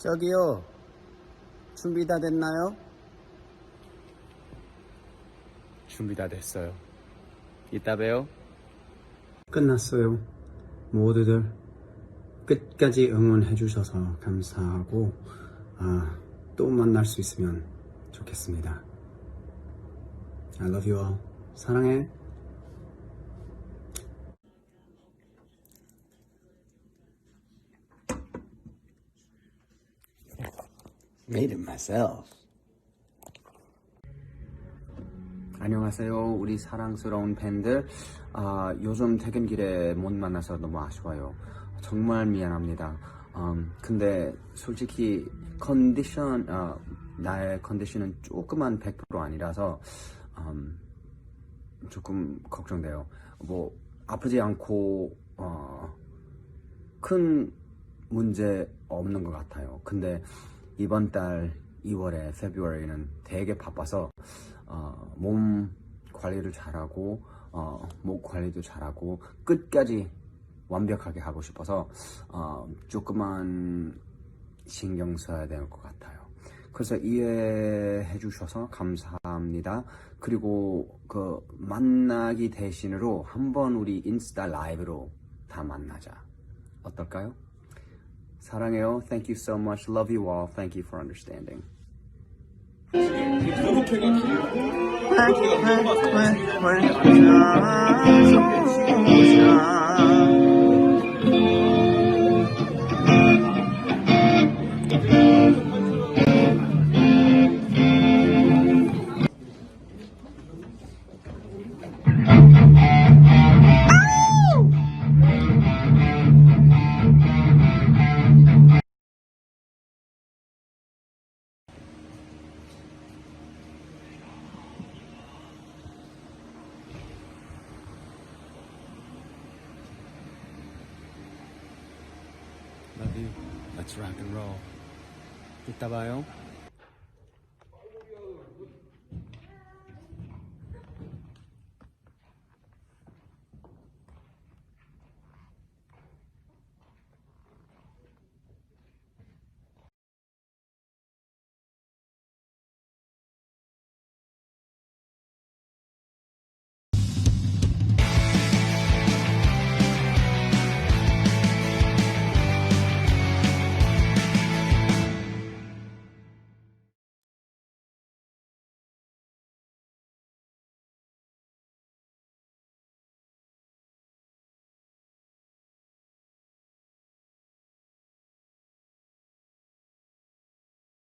저기요. 준비 다 됐나요? 준비 다 됐어요. 이따 봬요. 끝났어요. 모두들 끝까지 응원해 주셔서 감사하고 아, 또 만날 수 있으면 좋겠습니다. I love you all. 사랑해. Made it myself. 안녕하세요. 우리 사랑스러운 팬들. 아, 요즘 퇴근길에 못 만나서 너무 아쉬워요. 정말 미안합니다. 음, 근데 솔직히 컨디션, 아, 나의 컨디션은 조금만 100% 아니라서 음, 조금 걱정돼요. 뭐 아프지 않고 어, 큰 문제 없는 것 같아요. 근데 이번 달 2월에 February는 되게 바빠서 어, 몸 관리를 잘하고 어, 목 관리도 잘하고 끝까지 완벽하게 하고 싶어서 어, 조금만 신경 써야 될 것 같아요. 그래서 이해해 주셔서 감사합니다. 그리고 그 만나기 대신으로 한번 우리 인스타 라이브로 다 만나자. 어떨까요? 사랑해요. Thank you so much. Love you all. Thank you for understanding. love you. Let's rock and roll. Kita?